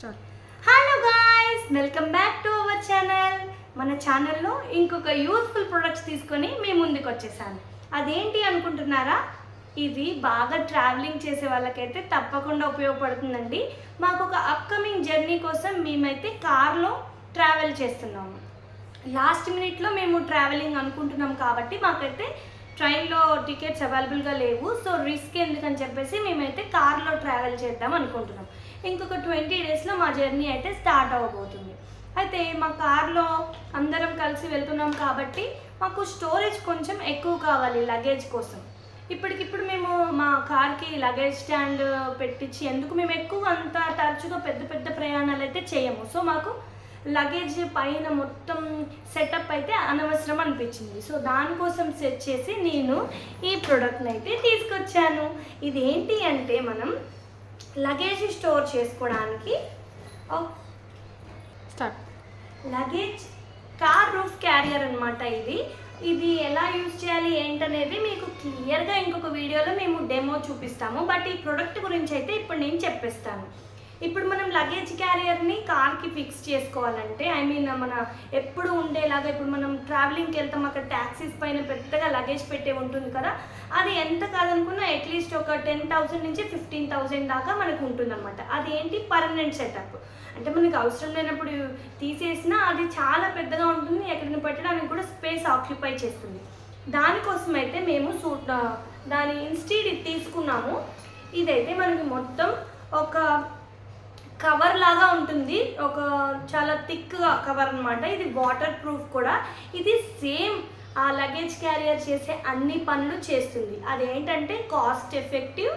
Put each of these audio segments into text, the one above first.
Start. Hello guys welcome back to our channel మన ఛానల్లో ఇంకొక యూస్ఫుల్ ప్రొడక్ట్స్ తీసుకొని మీ ముందుకు వచ్చేసాను. అదేంటి అనుకుంటున్నారా? ఇది బాగా ట్రావెలింగ్ చేసే వాళ్ళకైతే తప్పకుండా ఉపయోగపడుతుందండి. మాకు ఒక అప్కమింగ్ జర్నీ కోసం మేమైతే కార్లో ట్రావెల్ చేస్తున్నాము. లాస్ట్ మినిట్లో మేము ట్రావెలింగ్ అనుకుంటున్నాం కాబట్టి మాకైతే ట్రైన్లో టికెట్స్ అవైలబుల్గా లేవు. సో రిస్క్ ఎందుకని చెప్పేసి మేమైతే కార్లో ట్రావెల్ చేద్దాం అనుకుంటున్నాం. ఇంకొక ట్వంటీ డేస్లో మా జర్నీ అయితే స్టార్ట్ అవ్వబోతుంది అయితే మా కార్లో అందరం కలిసి వెళ్తున్నాం కాబట్టి మాకు స్టోరేజ్ కొంచెం ఎక్కువ కావాలి లగేజ్ కోసం. ఇప్పటికిప్పుడు మేము మా కార్కి లగేజ్ స్టాండ్ పెట్టించి ఎందుకు మేము ఎక్కువ అంత తరచుగా పెద్ద పెద్ద ప్రయాణాలు అయితే చేయము. సో మాకు లగేజ్ పైన మొత్తం సెటప్ అయితే అనవసరం అనిపించింది. సో దానికోసం సెట్ చేసి నేను ఈ ప్రోడక్ట్ని అయితే తీసుకొచ్చాను. ఇది ఏంటి అంటే మనం లగేజ్ స్టోర్ చేసుకోవడానికి start luggage car roof carrier అన్నమాట ఇది. ఇది ఎలా యూజ్ చేయాలి ఏంటనేది మీకు క్లియర్గా ఇంకొక వీడియోలో మేము డెమో చూపిస్తాము. బట్ ఈ ప్రోడక్ట్ గురించి అయితే ఇప్పుడు నేను చెప్పేస్తాను. ఇప్పుడు మనం లగేజ్ క్యారియర్ని కార్కి ఫిక్స్ చేసుకోవాలంటే ఐ మీన్ మన ఎప్పుడు ఉండేలాగా ఇప్పుడు మనం ట్రావెలింగ్కి వెళ్తాం అక్కడ ట్యాక్సీస్ పైన పెద్దగా లగేజ్ పెట్టే ఉంటుంది కదా అది ఎంత కాదనుకున్నా అట్లీస్ట్ ఒక టెన్ థౌసండ్ నుంచి ఫిఫ్టీన్ థౌసండ్ దాకా మనకు ఉంటుందన్నమాట. అది ఏంటి పర్మనెంట్ సెటప్ అంటే మనకి అవసరం లేనప్పుడు తీసేసినా అది చాలా పెద్దగా ఉంటుంది ఎక్కడిని పెట్టడానికి కూడా స్పేస్ ఆక్యుపై చేస్తుంది. దానికోసం అయితే మేము సూట్ దాని ఇన్స్టీడ్ ఇది తీసుకున్నాము. ఇదైతే మనకి మొత్తం ఒక కవర్ లాగా ఉంటుంది. ఒక చాలా థిక్గా కవర్ అనమాట ఇది వాటర్ ప్రూఫ్ కూడా. ఇది సేమ్ ఆ లగేజ్ క్యారియర్ చేసే అన్ని పనులు చేస్తుంది. అదేంటంటే కాస్ట్ ఎఫెక్టివ్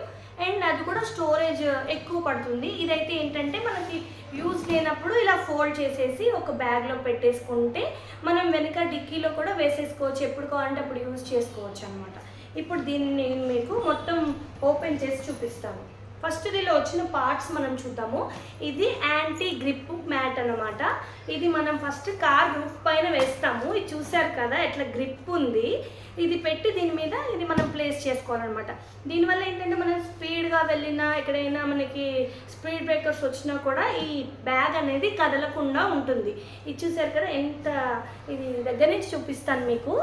అండ్ అది కూడా స్టోరేజ్ ఎక్కువ పడుతుంది. ఇదైతే ఏంటంటే మనకి యూజ్ లేనప్పుడు ఇలా ఫోల్డ్ చేసేసి ఒక బ్యాగ్లో పెట్టేసుకుంటే మనం వెనుక డిక్కీలో కూడా వేసేసుకోవచ్చు. ఎప్పుడు కావాలంటే అప్పుడు యూజ్ చేసుకోవచ్చు అనమాట ఇప్పుడు దీన్ని నేను మీకు మొత్తం ఓపెన్ చేసి చూపిస్తాను. ఫస్ట్ దీనిలో వచ్చిన పార్ట్స్ మనం చూద్దాము. ఇది యాంటీ గ్రిప్ మ్యాట్ అనమాట ఇది మనం ఫస్ట్ కార్ రూఫ్ పైన వేస్తాము. ఇది చూసారు కదా ఎట్లా గ్రిప్ ఉంది. ఇది పెట్టి దీని మీద ఇది మనం ప్లేస్ చేసుకోవాలన్నమాట. దీనివల్ల ఏంటంటే మనం స్పీడ్గా వెళ్ళినా ఎక్కడైనా మనకి స్పీడ్ బ్రేకర్స్ వచ్చినా కూడా ఈ బ్యాగ్ అనేది కదలకుండా ఉంటుంది. ఇది చూసారు కదా ఎంత ఇది దగ్గర నుంచి చూపిస్తాను మీకు.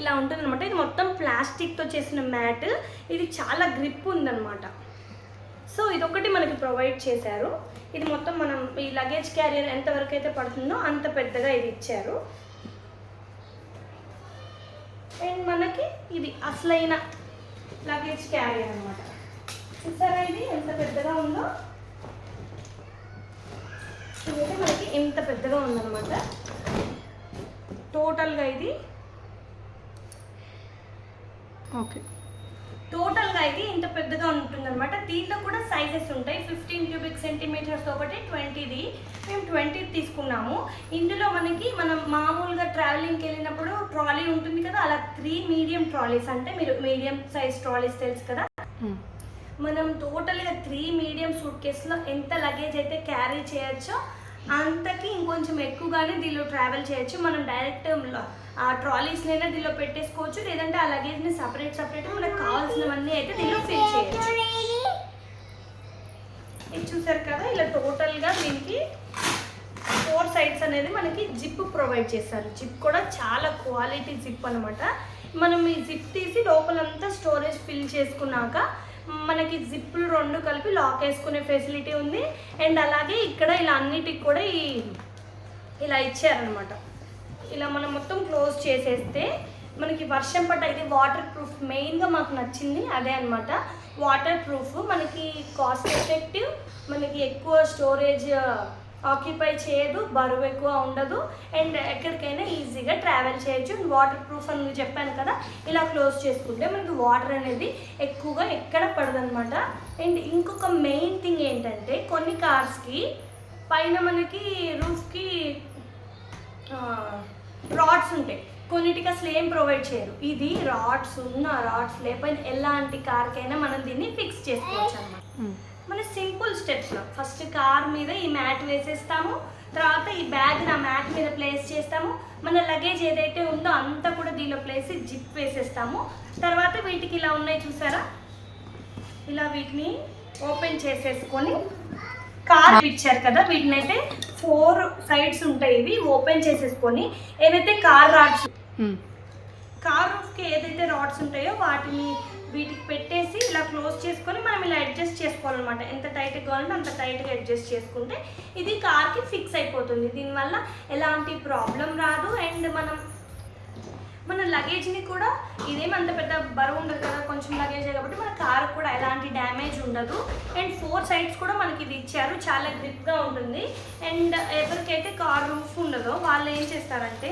ఇలా ఉంటుంది అనమాట ఇది మొత్తం ప్లాస్టిక్తో చేసిన మ్యాట్. ఇది చాలా గ్రిప్ ఉందన్నమాట. సో ఇదొకటి మనకి ప్రొవైడ్ చేశారు. ఇది మొత్తం మనం ఈ లగేజ్ క్యారియర్ ఎంతవరకు అయితే పడుతుందో అంత పెద్దగా ఇది ఇచ్చారు. అండ్ మనకి ఇది అసలైన లగేజ్ క్యారియర్ అనమాట చూసారా ఇది? ఎంత పెద్దగా ఉందో? ఇదైతే మనకి ఎంత పెద్దగా ఉందన్నమాట. టోటల్గా ఇది ఓకే. టోటల్గా ఇది ఇంత పెద్దగా ఉంటుంది అనమాట దీంట్లో కూడా సైజెస్ ఉంటాయి. ఫిఫ్టీన్ క్యూబిక్ సెంటీమీటర్స్ ఒకటి ట్వంటీది. మేము ట్వంటీ తీసుకున్నాము. ఇందులో మనకి మనం మామూలుగా ట్రావెలింగ్కి వెళ్ళినప్పుడు ట్రాలీ ఉంటుంది కదా అలా త్రీ మీడియం ట్రాలీస్ అంటే మీరు మీడియం సైజ్ ట్రాలీస్ తెలుసు కదా? మనం టోటల్గా త్రీ మీడియం సూట్ కేసులో ఎంత లగేజ్ అయితే క్యారీ చేయొచ్చో అంతకి ఇంకొంచెం ఎక్కువగానే దీనిలో ట్రావెల్ చేయొచ్చు. మనం డైరెక్ట్ ఆ ట్రాలీస్నైనా దీనిలో పెట్టేసుకోవచ్చు. లేదంటే ఆ లగేజ్ని సపరేట్ సపరేట్ మనకు కావాల్సినవన్నీ అయితే దీనిలో ఫిల్ చేయొచ్చు. ఇది చూసారు కదా? ఇలా టోటల్గా దీనికి ఫోర్ సైడ్స్ అనేది మనకి జిప్ ప్రొవైడ్ చేస్తారు. జిప్ కూడా చాలా క్వాలిటీ జిప్ అనమాట మనం ఈ జిప్ తీసి లోపలంతా స్టోరేజ్ ఫిల్ చేసుకున్నాక మనకి జిప్పులు రెండు కలిపి లాక్ వేసుకునే ఫెసిలిటీ ఉంది. అండ్ అలాగే ఇక్కడ ఇలా అన్నిటికి కూడా ఈ ఇలా ఇచ్చారనమాట ఇలా మనం మొత్తం క్లోజ్ చేసేస్తే మనకి వర్షం పట్ట ఇది వాటర్ ప్రూఫ్ మెయిన్గా మాకు నచ్చింది అదే అనమాట వాటర్ ప్రూఫ్ మనకి కాస్ట్ ఎఫెక్టివ్ మనకి ఎక్కువ స్టోరేజ్ ఆక్యుపై చేయదు బరువు ఎక్కువ ఉండదు అండ్ ఎక్కడికైనా ఈజీగా ట్రావెల్ చేయొచ్చు. వాటర్ ప్రూఫ్ అని చెప్పాను కదా ఇలా క్లోజ్ చేసుకుంటే మనకి వాటర్ అనేది ఎక్కువగా ఎక్కడ పడదనమాట అండ్ ఇంకొక మెయిన్ థింగ్ ఏంటంటే కొన్ని కార్స్కి పైన మనకి రూఫ్కి రాడ్స్ ఉంటాయి. కొన్నిటికి అసలు ఏం ప్రొవైడ్ చేయరు. ఇది రాడ్స్ ఉన్న రాడ్స్ లేకపోయినా ఎలాంటి కార్కైనా మనం దీన్ని ఫిక్స్ చేసుకోవచ్చు అనమాట hmm. మన సింపుల్ స్టెప్స్లో ఫస్ట్ కార్ మీద ఈ మ్యాట్ వేసేస్తాము. తర్వాత ఈ బ్యాగ్ ఆ మ్యాట్ మీద ప్లేస్ చేస్తాము. మన లగేజ్ ఏదైతే ఉందో అంతా కూడా దీనిలో ప్లేస్ జిప్ వేసేస్తాము. తర్వాత వీటికి ఇలా ఉన్నాయి చూసారా? ఇలా వీటిని ఓపెన్ చేసేసుకొని కార్ ఇచ్చారు కదా వీటిని అయితే ఫోర్ సైడ్స్ ఉంటాయి ఇవి ఓపెన్ చేసేసుకొని ఏవైతే కార్ రాడ్స్. కార్ రూఫ్కి ఏదైతే రాడ్స్ ఉంటాయో వాటిని వీటికి పెట్టేసి ఇలా క్లోజ్ చేసుకొని మనం ఇలా అడ్జస్ట్ చేసుకోవాలన్నమాట. ఎంత టైట్గా కావాలంటే అంత టైట్గా అడ్జస్ట్ చేసుకుంటే ఇది కార్కి ఫిక్స్ అయిపోతుంది. దీనివల్ల ఎలాంటి ప్రాబ్లం రాదు. అండ్ మనం మన లగేజ్ని కూడా ఇదేం అంత పెద్ద బరువు ఉండదు కదా కొంచెం లగేజ్ కాబట్టి మన కార్ కూడా ఎలాంటి డ్యామేజ్ ఉండదు. అండ్ ఫోర్ సైడ్స్ కూడా మనకి ఇది ఇచ్చారు. చాలా గ్రిప్గా ఉంటుంది. అండ్ ఎవరికైతే కార్ రూఫ్ ఉండదో వాళ్ళు ఏం చేస్తారంటే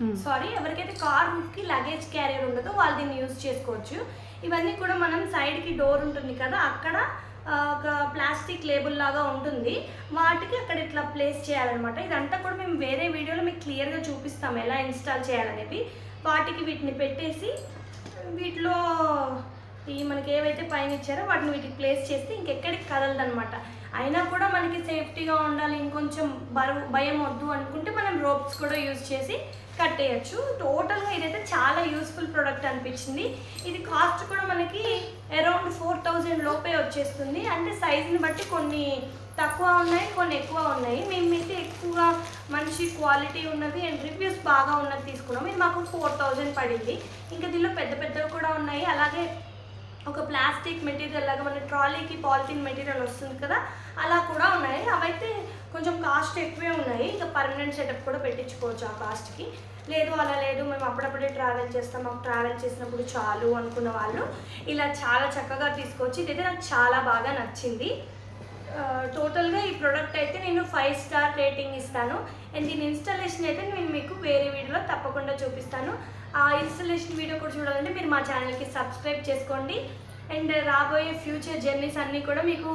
Hmm. సారీ ఎవరికైతే కార్ రూఫ్కి లగేజ్ క్యారియర్ ఉండదో వాళ్ళు దీన్ని యూజ్ చేసుకోవచ్చు. ఇవన్నీ కూడా మనం సైడ్కి డోర్ ఉంటుంది కదా అక్కడ ఒక ప్లాస్టిక్ లేబుల్ లాగా ఉంటుంది. వాటికి అక్కడ ఇట్లా ప్లేస్ చేయాలన్నమాట. ఇదంతా కూడా మేము వేరే వీడియోలో మీకు క్లియర్గా చూపిస్తాం ఎలా ఇన్స్టాల్ చేయాలనేవి వాటికి వీటిని పెట్టేసి వీటిలో ఈ మనకి ఏవైతే పైన ఇచ్చారో వాటిని వీటికి ప్లేస్ చేస్తే ఇంకెక్కడికి కదలదనమాట అయినా కూడా మనకి సేఫ్టీగా ఉండాలి ఇంకొంచెం బరువు భయం వద్దు అనుకుంటే మనం రోప్స్ కూడా యూజ్ చేసి కట్టేయచ్చు. టోటల్గా ఇదైతే చాలా యూస్ఫుల్ ప్రోడక్ట్ అనిపించింది. ఇది కాస్ట్ కూడా మనకి అరౌండ్ ఫోర్ థౌజండ్ లోపే వచ్చేస్తుంది. అంటే సైజుని బట్టి కొన్ని తక్కువ ఉన్నాయి కొన్ని ఎక్కువ ఉన్నాయి. మేమైతే ఎక్కువగా మంచి క్వాలిటీ ఉన్నది అండ్ రివ్యూస్ బాగా ఉన్నది తీసుకున్నాం. ఇది మాకు ఫోర్ థౌజండ్ పడింది. ఇంకా దీనిలో పెద్ద పెద్దవి కూడా ఉన్నాయి. అలాగే ఒక ప్లాస్టిక్ మెటీరియల్ లాగా మన ట్రాలీకి పాలిథిన్ మెటీరియల్ వస్తుంది కదా అలా కూడా ఉన్నాయి. అవైతే కొంచెం కాస్ట్ ఎక్కువే ఉన్నాయి. ఇంకా పర్మనెంట్ సెటప్ కూడా పెట్టించుకోవచ్చు ఆ కాస్ట్కి లేదు అలా లేదు. మేము అప్పుడప్పుడే ట్రావెల్ చేస్తాం. మాకు ట్రావెల్ చేసినప్పుడు చాలు అనుకున్న వాళ్ళు ఇలా చాలా చక్కగా తీసుకోవచ్చు. ఇదైతే నాకు చాలా బాగా నచ్చింది. టోటల్గా ఈ ప్రోడక్ట్ అయితే నేను ఫైవ్ స్టార్ రేటింగ్ ఇస్తాను. అండ్ దీని ఇన్స్టాలేషన్ అయితే నేను మీకు వేరే వీడియోలో తప్పకుండా చూపిస్తాను. ఆ ఇన్స్టలేషన్ వీడియో కూడా చూడాలంటే మీరు మా ఛానల్కి సబ్స్క్రైబ్ చేసుకోండి. అండ్ రాబోయే ఫ్యూచర్ జర్నీస్ అన్నీ కూడా మీకు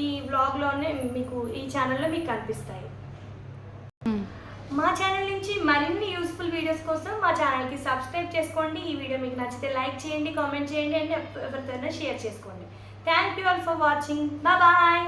ఈ వ్లాగ్లోనే మీకు ఈ ఛానల్లో మీకు కనిపిస్తాయి. మా ఛానల్ నుంచి మరిన్ని యూస్ఫుల్ వీడియోస్ కోసం మా ఛానల్కి సబ్స్క్రైబ్ చేసుకోండి. ఈ వీడియో మీకు నచ్చితే లైక్ చేయండి కామెంట్ చేయండి అండ్ ఎవరితోనైనా షేర్ చేసుకోండి. Thank you all for watching. Bye.